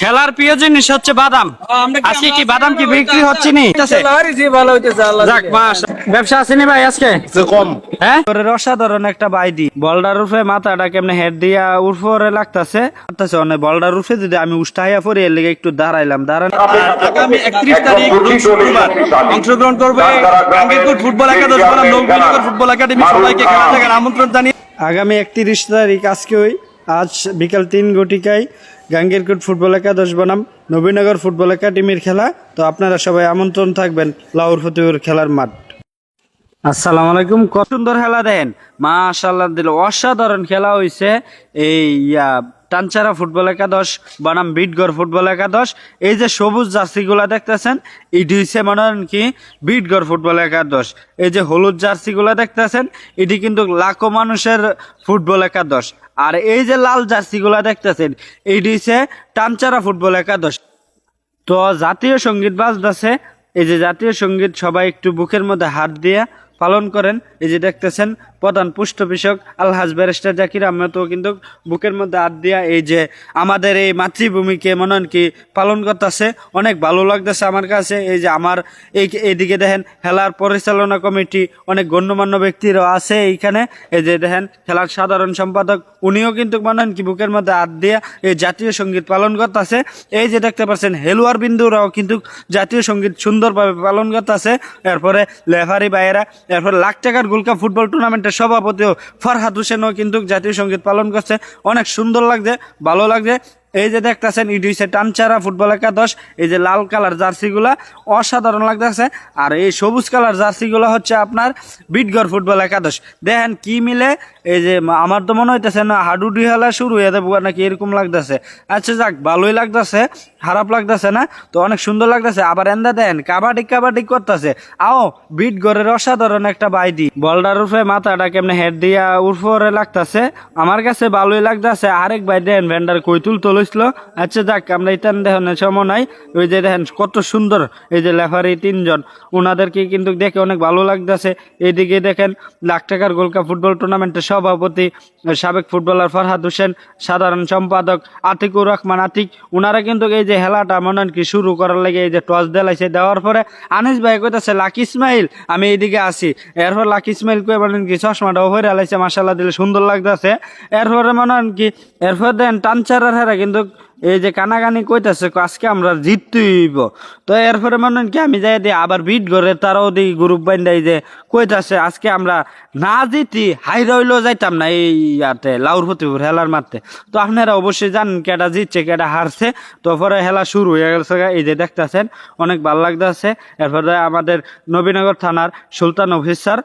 খেলার প্রিয় জিনিস হচ্ছে বাদাম। আজকে কি বাদাম কি বিক্রি হচ্ছে নি? ভালো হইতেছে আল্লাহ যাক মাস ব্যবসা আসেনি ভাই আজকে? কম। হ্যাঁ? অসাধারণ একটা বাইদি। বলডার রূপে মাথাটা কেমনে হেড দিয়া উর্ফরে লাগতাছে? লাগতাছে অনেক বলডার রূপে যদি আমি উষ্টাইয়া পড়ি এর লেগে একটু দাঁড়াইলাম। দাঁড়ান। আগামী একত্রিশ তারিখ শুক্রবার অংশগ্রহণ করবে ফুটবল একাদশ বনাম নৌবিনগর ফুটবল একাডেমি সবাইকে খেলা দেখার আমন্ত্রণ জানিয়ে আগামী একত্রিশ তারিখ আজকে ওই আজ বিকাল তিন ঘটিকায় গাঙ্গেরকুট ফুটবল একাদশ বনাম, নবীনগর ফুটবল একাডেমির খেলা। তো আপনারা সবাই আমন্ত্রণ থাকবেন লাউর ফতিহুর খেলার মাঠ। আসসালামু আলাইকুম, কত সুন্দর খেলা দেন। মাশাল্লাহ দিল অসাধারণ খেলা হয়েছে এই টানচারা ফুটবল একাদশ, বনাম বিটগড় ফুটবল একাদশ। এই যে সবুজ জার্সিগুলা দেখতেছেন, এটি হচ্ছে মনে হন কি বিটগড় ফুটবল একাদশ। এই যে হলুদ জার্সিগুলা দেখতেছেন, এটি কিন্তু লাখো মানুষের ফুটবল একাদশ। আর এই যে লাল জার্সিগুলা দেখতেছেন এইটি হচ্ছে টানচারা ফুটবল একাদশ। তো জাতীয় সংগীত বাজতেছে, এই যে জাতীয় সংগীত সবাই একটু বুকের মধ্যে হাত দিয়ে পালন করেন। এই যে দেখতেছেন প্রধান পুষ্পবিষক আলহাজ ব্যারিস্টার জাকির আহমেদও কিন্তু বুকের মধ্যে হাত দিয়া এই যে আমাদের এই মাতৃভূমিকে মনে কি পালন করতেছে, অনেক ভালো লাগতেছে আমার কাছে। এই যে আমার এই এইদিকে দেখেন খেলার পরিচালনা কমিটি অনেক গণ্যমান্য ব্যক্তিরও আছে এইখানে। এই যে দেখেন খেলার সাধারণ সম্পাদক, উনিও কিন্তু মনে কি বুকের মধ্যে হাত দিয়া এই জাতীয় সংগীত পালন করতেছে। এই যে দেখতে পাচ্ছেন হেলুয়ার বিন্দুরাও কিন্তু জাতীয় সংগীত সুন্দরভাবে পালন করতেছে। এরপরে লেফারি বাইরা এরপরে লাখ টাকার গোল্ড কাপ ফুটবল টুর্নামেন্টের সভাপতিও ফরহাদ হোসেনও কিন্তু জাতীয় সংগীত পালন করছে। অনেক সুন্দর লাগছে ভালো লাগছে। এই যে দেখতেছেন ইডি হচ্ছে টানচারা ফুটবল একাদশ। এই যে লাল কালার জার্সিগুলা অসাধারণ লাগতেছে। আর এই সবুজ কালার জার্সিগুলো হচ্ছে আপনার বিটগড় ফুটবল একাদশ। দেখেন কি মিলে? এই যে আমার তো মনে হইতেছে না, হাডুডি খেলা শুরু হয়ে যাব, নাকি এরকম লাগতেছে। আচ্ছা যাক, ভালোই লাগতেছে, খারাপ লাগতেছে না, তো অনেক সুন্দর লাগতেছে। আবার এন্দা দেন, কাবাডি কাবাডি করতেছে। আও বিট গড়ের অসাধারণ একটা বাইদি। বলডার রূপে মাথাটা কেমনে হেড দিয়া উর্ফরে লাগতেছে। আমার কাছে ভালোই লাগতেছে। আরেক ভাই দেন, ভেন্ডার কৈতুল তুলছিল আচ্ছা যাক, আমরা ইতান দেখেন সময় নাই। ওই যে দেখেন, কত সুন্দর এই যে লেফারি তিনজন। ওনাদেরকে কিন্তু দেখে অনেক ভালো লাগতেছে। এইদিকে দেখেন লাখ টাকার গোল্ড কাপ ফুটবল টুর্নামেন্টের সভাপতি, সাবেক ফুটবলার ফরহাদ হোসেন, সাধারণ সম্পাদক আতিকুর রহমান আতিক। ওনারা কিন্তু এই যে হেলাটা মনে কি শুরু করার লাগে এই যে টস দেলাইছে, দেওয়ার পরে আনিস ভাই কইতাছে, লাকি ইসমাইল, আমি এইদিকে আসি। এরপর লাকি ইসমাইল কই বলেন কি চশমাটা হয়ে আলাইছে মাসাল্লাহ দিলে সুন্দর লাগতেছে। এরপরে মনে হয় কি, এরপর দেন টানচারার হেরা কিন্তু এই যে কানাকানি কইতাছে আজকে আমরা জিততেই হইব। তো এরপরে মনে কি, আমি যাই দিই আবার বিট করে তারাও দিই গ্রুপ বান্ধাই যে কইতাছে, আজকে আমরা না জিতি হাই রইলেও যাইতাম না এই ইয়াতে, লাউর ফতিপুর হেলার মারতে তো আপনারা অবশ্যই জানেন কেটা জিতছে কেটা হারছে। তো পরে হেলা শুরু হয়ে গেছে এই যে দেখতেছেন, অনেক ভালো লাগতেছে। এরপরে আমাদের নবীনগর থানার সুলতান অফিসার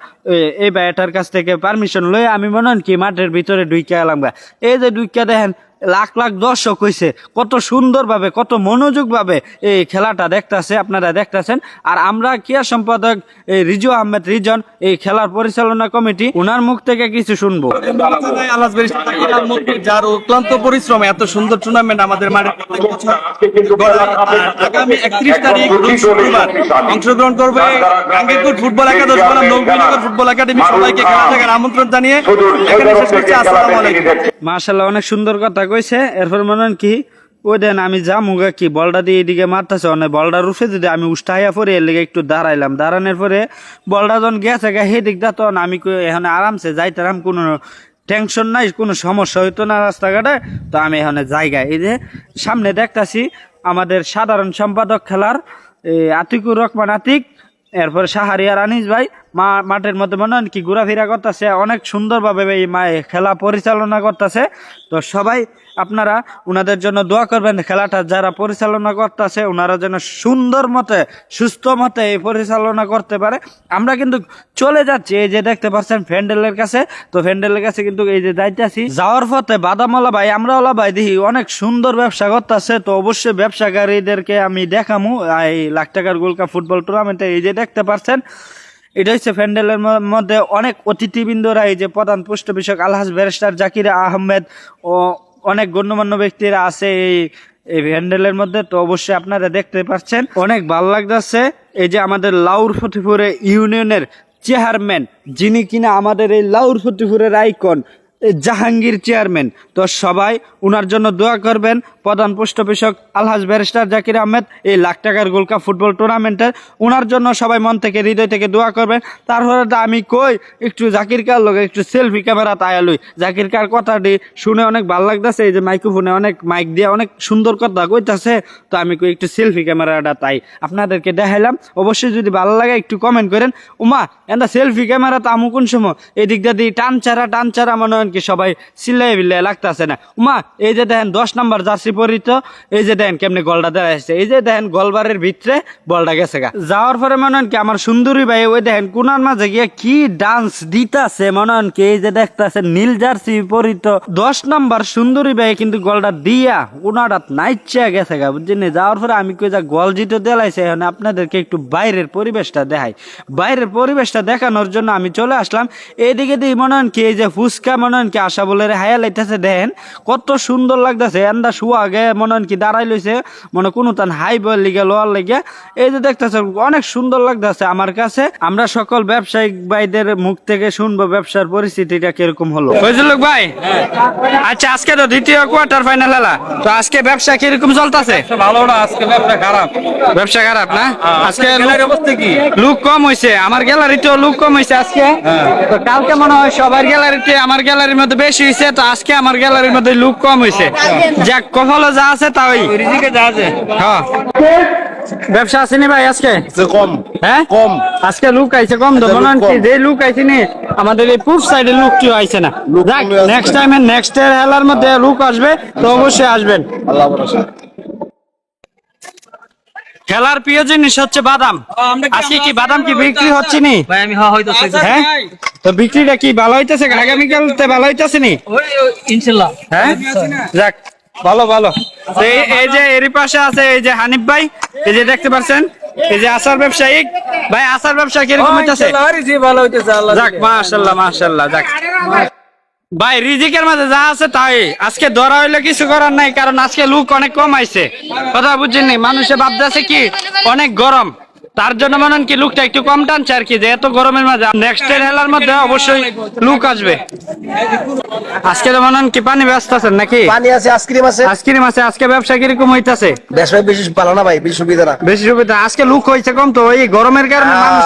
এই বাড়িটার কাছ থেকে পারমিশন লয়ে আমি মনে হয় কি, মাঠের ভিতরে ঢুইকা এলাম গা। এই যে ঢুইকা দেখেন লাখ লাখ দর্শক হয়েছে কত সুন্দরভাবে কত মনোযোগভাবে এই খেলাটা দেখতাছে আপনারা দেখতাছেন। আর আমরা ক্রীড়া সম্পাদক এই রিজু আহমেদ রিজন এই খেলার পরিচালনা কমিটি ওনার মুখ থেকে কিছু শুনব। যার অক্লান্ত পরিশ্রমে এত সুন্দর টুর্নামেন্ট আমাদের মাঠে আগামী একত্রিশ তারিখ শুক্রবার অংশগ্রহণ করবে গাঙ্গেরকুট ফুটবল একাদশ বনাম নৌবিনগর ফুটবল একাডেমি। সবাইকে খেলা দেখার আমন্ত্রণ জানিয়ে এখানে শেষ করছি। আসসালামু আলাইকুম। অনেক সুন্দর কথা কইছে, এরপর মনে হয় কি, ওই দেন, আমি যা মুগা কি বলটা দিয়ে এদিকে মারতেছে অনেক বলটা রুফে যদি আমি উষ্টাইয়া পরে এর লেগে একটু দাঁড়াইলাম। দাঁড়ানোর পরে বলটা যখন গেছে, গা হেদিক দা তখন আমি এখন আরামসে যাইতাম কোনো টেনশন নাই, কোনো সমস্যা হইতো না রাস্তাঘাটে। তো আমি এখানে জায়গায়, এই যে সামনে দেখতাছি আমাদের সাধারণ সম্পাদক খেলার আতিকুর রহমান আতিক, এরপরে সাহারিয়ার আনিস ভাই মাঠের মধ্যে মনে হয় কি ঘোরাফেরা করতেছে, অনেক সুন্দরভাবে এই খেলা পরিচালনা করতেছে। তো সবাই আপনারা ওনাদের জন্য দোয়া করবেন, খেলাটা যারা পরিচালনা করতেছে ওনারা যেন সুন্দর মতে, সুস্থ মতে এই পরিচালনা করতে পারে। আমরা কিন্তু চলে যাচ্ছি, এই যে দেখতে পাচ্ছেন ফ্যান্ডেলের কাছে, তো ফ্যান্ডেলের কাছে কিন্তু এই যে যাইতেছি। যাওয়ার পথে বাদামওয়ালা ভাই, আমরাওয়ালা ভাই, দেখি অনেক সুন্দর ব্যবসা করতেছে, তো অবশ্যই ব্যবসাকারীদেরকে আমি দেখামু, এই লাখ টাকার গোলকা ফুটবল টুর্নামেন্টে এই যে দেখতে পাচ্ছেন। এটা হচ্ছে প্যান্ডেলের ম- মধ্যে অনেক অতিথিবৃন্দরা, এই যে প্রধান পুষ্ট বিষয়ক আলহাজ ব্যারিস্টার জাকির আহমেদ ও অনেক গণ্যমান্য ব্যক্তিরা আছে এই এই ভ্যান্ডেলের মধ্যে। তো অবশ্যই আপনারা দেখতে পাচ্ছেন, অনেক ভালো লাগতেছে। এই যে আমাদের লাউর ফতিপুরে ইউনিয়নের চেয়ারম্যান, যিনি কিনা আমাদের এই লাউর ফতিপুরের আইকন জাহাঙ্গীর চেয়ারম্যান। তো সবাই ওনার জন্য দোয়া করবেন। প্রধান অফিসক আলহাজ ব্যারিস্টার জাকির আহমেদ, এই লাখ টাকার গোল্ড কাপ ফুটবল টুর্নামেন্টের। ওনার জন্য সবাই মন থেকে, হৃদয় থেকে দোয়া করবেন। তারপরে তো আমি কই? একটু জাকির কার লোক একটু সেলফি ক্যামেরা তায়ালুই জাকির কার কথাটি শুনে অনেক ভালো লাগতেছে, এই যে মাইক্রোফোনে অনেক মাইক দিয়ে অনেক সুন্দর কথা কইতাছে, তো আমি কই একটু সেলফি ক্যামেরাটা তাই আপনাদেরকে দেখাইলাম। অবশ্যই যদি ভালো লাগে একটু কমেন্ট করেন। উমা এটা সেলফি ক্যামেরা তো আমু কোন সময়? এদিক দিয়ে টান চারা টান চারা মনে হয় কি সবাই সিলাই বিলাই লাগতেছে না। উমা, এই যে দেখেন, দশ নম্বর জার্সি পরিত, এই যে দেখেন কেমনি গলটা দেওয়া আসছে এই যে দেখেন, গলবারের ভিতরে বলটা গেছে গা। যাওয়ার পরে মনে হয় কি, আমার সুন্দরী ভাই, ওই দেখেন, কোনার মাঝে গিয়ে কি ডান্স দিতাছে, মনে হয় কি, এই যে দেখতাছে নীল জার্সি পরিত। দশ নম্বর সুন্দরী ভাই কিন্তু গলটা দিয়া উনাটা নাইচা গেছে গা, বুঝছেন যাওয়ার পরে আমি কই যা, গল জিতে দেলাইছে, এখন আপনাদেরকে একটু বাইরের পরিবেশটা দেখাই। বাইরের পরিবেশটা দেখানোর জন্য আমি চলে আসলাম। এইদিকে দিয়ে মনে হন কি, এই যে ফুচকা মনে হন কি আশা বলে হায়া লাইতেছে দেখেন কত সুন্দর লাগতেছে এন্দা শুয়া গে মনে হন কি দাঁড়াই লইছে মনে কোনো তান হাই বল লিগে লোয়ার লেগে। এই যে দেখতেছে অনেক সুন্দর লাগতেছে আমার কাছে। আমরা সকল ব্যবসায়িক ভাইদের মুখ থেকে শুনব ব্যবসার পরিস্থিতিটা কীরকম হলো। ফজলুক ভাই আচ্ছা আজকে তো দ্বিতীয় কোয়ার্টার ফাইনাল হেলা তো আজকে ব্যবসা কীরকম চলতেছে? ভালো না আজকে ব্যবসা খারাপ। ব্যবসা খারাপ না? আজকে গ্যালারির অবস্থা কি? লুক কম হয়েছে আমার গ্যালারিতেও লুক কম হয়েছে আজকে। তো কালকে মনে হয় সবার গ্যালারিতে আমার গ্যালারির মধ্যে বেশি হয়েছে তো আজকে আমার গ্যালারির মধ্যে লুক কম হয়েছে যাক কপালে যা আছে তাই। ওই রিজিকে যা আছে। হ্যাঁ। ব্যবসা আসেনি ভাই আজকে? কম। হ্যাঁ? কম। আজকে লুক আইছে কম তো মনে হয় কি যে লুক আইছে নি আমাদের এই পূর্ব সাইডে লুক কি আইছে না। নেক্সট টাইমে নেক্সট এর হেলার মধ্যে লুক আসবে তো অবশ্যই আসবেন। আল্লাহ ভরসা। খেলার প্রিয় জিনিস হচ্ছে বাদাম। কি আজকে কি বাদাম কি বিক্রি হচ্ছে নি? ভাই আমি হ্যাঁ? হ্যাঁ তো বিক্রিটা কি ভালো হইতেছে? আগামীকালতে ভালো হইতেছে নি? ইনশাল্লাহ। হ্যাঁ? যাক ভালো ভালো। এই এই যে এরই পাশে আছে এই যে হানিফ ভাই এই যে দেখতে পাচ্ছেন? এই যে আচার ব্যবসায়িক। ভাই আচার ব্যবসা কীরকম হইতেছে? ভালো হইতেছে আল্লাহ যাক মাশাল্লাহ মাশাল্লাহ যাক। ভাই, রিজিকের মাঝে যা আছে তাই। আজকে ধরা হইলে কিছু করার নাই, কারণ আজকে লুক অনেক কম আইছে কথা বুঝছেন মানুষে ভাবতেছে কি? অনেক গরম। তার জন্য মনে কি লুকটা একটু কম টানছে আর কি যে এত গরমের মাঝে নেক্সট এর হেলার মধ্যে অবশ্যই লুক আসবে। আজকে তো মনে কি পানি ব্যস্ত আছেন নাকি? পানি আছে আইসক্রিম আছে। আইসক্রিম আছে আজকে ব্যবসা কীরকম হইতাছে? বেশ ভাই বেশি ভালো না ভাই বেশি সুবিধা না। বেশি সুবিধা আজকে লুক হয়েছে কম তো এই গরমের কারণে হ্যাঁ, মানুষ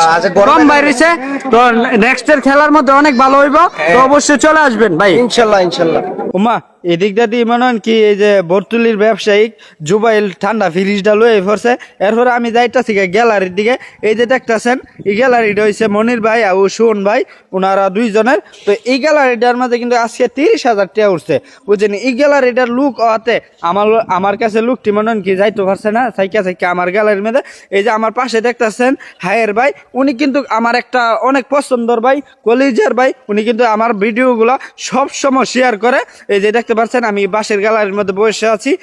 কম বাইরেছে তো নেক্সট এর খেলার মধ্যে অনেক ভালো হইব তো অবশ্যই চলে আসবেন ভাই। ইনশাল্লাহ ইনশাল্লাহ। উমা এদিকটা দিয়ে মনে হন কি, এই যে বর্তুলির ব্যবসায়িক জুবাইল ঠান্ডা ফ্রিজটা লয়ে পড়ছে এরপরে আমি যাইতাছি গিয়ে গ্যালারির দিকে, এই যে দেখতাছেন, এই গ্যালারিটা হইছে মনির ভাই আর সুন ভাই ওনারা দুইজনের। তো এই গ্যালারিটার মাঝে কিন্তু আজকে তিরিশ হাজার টাকা উঠছে। বুঝছেন, এই গ্যালারিটার লুক হতে আমার আমার কাছে লুকটি মনে হন কি, যাইতে পারছে না, সাইকা সাইকা আমার গ্যালারির মধ্যে। এই যে আমার পাশে দেখতাছেন হায়ের ভাই, উনি কিন্তু আমার একটা অনেক পছন্দর ভাই, কলিজার ভাই, উনি কিন্তু আমার ভিডিওগুলো সব সময় শেয়ার করে। এই যে দেখতে পাচ্ছেন, আমি বাঁশের গ্যালারির মধ্যে বসে আছি।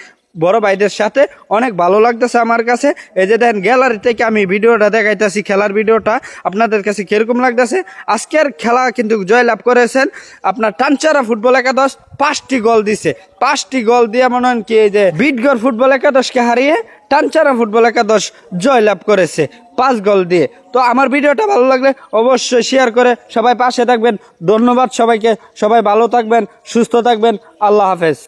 বড় ভাইদের সাথে অনেক ভালো লাগতেছে আমার কাছে। এই যে দেখেন, গ্যালারি থেকে আমি ভিডিওটা দেখাইতেছি, খেলার ভিডিওটা। আপনাদের কাছে কীরকম লাগতেছে? আজকের খেলা কিন্তু জয়লাভ করেছেন আপনার টানচারা ফুটবল একাদশ, পাঁচটি গোল দিছে। পাঁচটি গোল দিয়ে মনে হয় কি, এই যে বিটগড় ফুটবল একাদশকে হারিয়ে টানচারা ফুটবল একাদশ জয়লাভ করেছে। পাঁচ গোল দিয়ে। তো আমার ভিডিওটা ভালো লাগলে অবশ্যই শেয়ার করে সবাই পাশে থাকবেন। ধন্যবাদ সবাইকে। সবাই ভালো থাকবেন, সুস্থ থাকবেন। আল্লাহ হাফেজ।